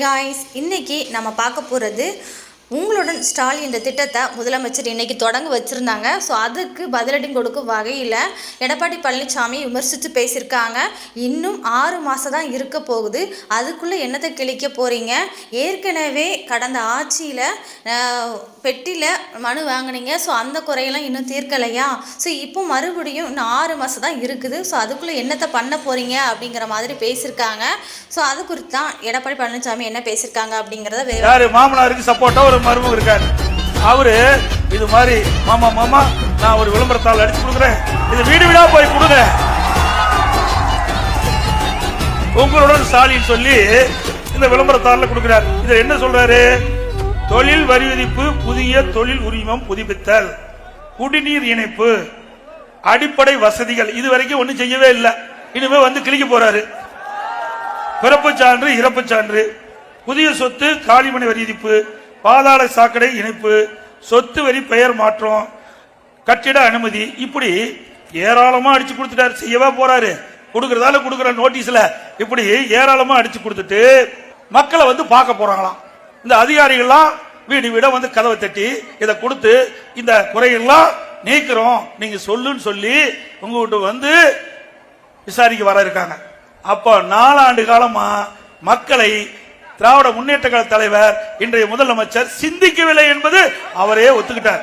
Guys இன்னைக்கு நம்ம பார்க்க போகிறது உங்களுடன் ஸ்டாலின் இந்த திட்டத்தை முதலமைச்சர் இன்னைக்கு தொடங்க வச்சுருந்தாங்க. ஸோ அதுக்கு பதிலடி கொடுக்கும் வகையில் எடப்பாடி பழனிசாமி விமர்சித்து பேசியிருக்காங்க. இன்னும் ஆறு மாதம் தான் இருக்க போகுது. அதுக்குள்ளே என்னத்தை கிழிக்க போகிறீங்க ஏற்கனவே கடந்த ஆட்சியில் பெட்டியில் மனு வாங்குனீங்க. ஸோ அந்த குறையெல்லாம் இன்னும் தீர்க்கலையா? ஸோ இப்போ மறுபடியும் இன்னும் ஆறு மாதம் தான் இருக்குது. ஸோ அதுக்குள்ளே என்னத்தை பண்ண போகிறீங்க அப்படிங்கிற மாதிரி பேசியிருக்காங்க. ஸோ அது குறித்து தான் எடப்பாடி பழனிசாமி என்ன பேசியிருக்காங்க அப்படிங்கிறத மாமனாருக்கு சப்போர்ட்டாக ஒரு மருமக இருக்காரு. அவரு இது மாதிரி மாமா மாமா நான் ஒரு விளம்பரத்தால் அடிச்சு கொடுக்குறேன். இது வீடு வீடா போய் கொடுங்க. உங்களுடன் ஸ்டாலின் சொல்லி இந்த விளம்பரத்தாள்ல கொடுக்கிறார். இது என்ன சொல்றாரு? தொழில் வரி விதிப்பு புதிய தொழில் உரிமம் புதுப்பித்தல் குடிநீர் இணைப்பு அடிப்படை வசதிகள். இது வரைக்கும் ஒண்ணும் செய்யவே இல்லை. இனிமே வந்து கிழிக்க போறாரு. பிறப்பு சான்று இறப்பு சான்று. புதிய சொத்து காலிமனை வரி விதிப்பு. பாதாள சாக்கடை இணைப்பு சொத்து வரி பெயர் மாற்றம் கட்டிட அனுமதி இப்படி ஏராளமா அடிச்சு கொடுத்துட்டாரு. செய்யவா போறாரு. கொடுக்கறதால கொடுக்கற நோட்டீஸ்ல இப்படி ஏராளமா அடிச்சு கொடுத்துட்டு மக்களை வந்து பார்க்க போறாங்களாம். இந்த அதிகாரிகள்லாம் வீடு வீட வந்து கதவை தட்டி இதை கொடுத்து இந்த குறையெல்லாம் நீக்கிறோம். நீங்க சொல்லுன்னு சொல்லி உங்ககிட்ட வந்து விசாரிக்க வர இருக்காங்க. அப்போ நாலாண்டு காலமா மக்களை திராவிட முன்னேற்ற கழக தலைவர் இன்றைய முதலமைச்சர் சிந்திக்கவில்லை என்பது அவரே ஒத்துக்கிட்டார்.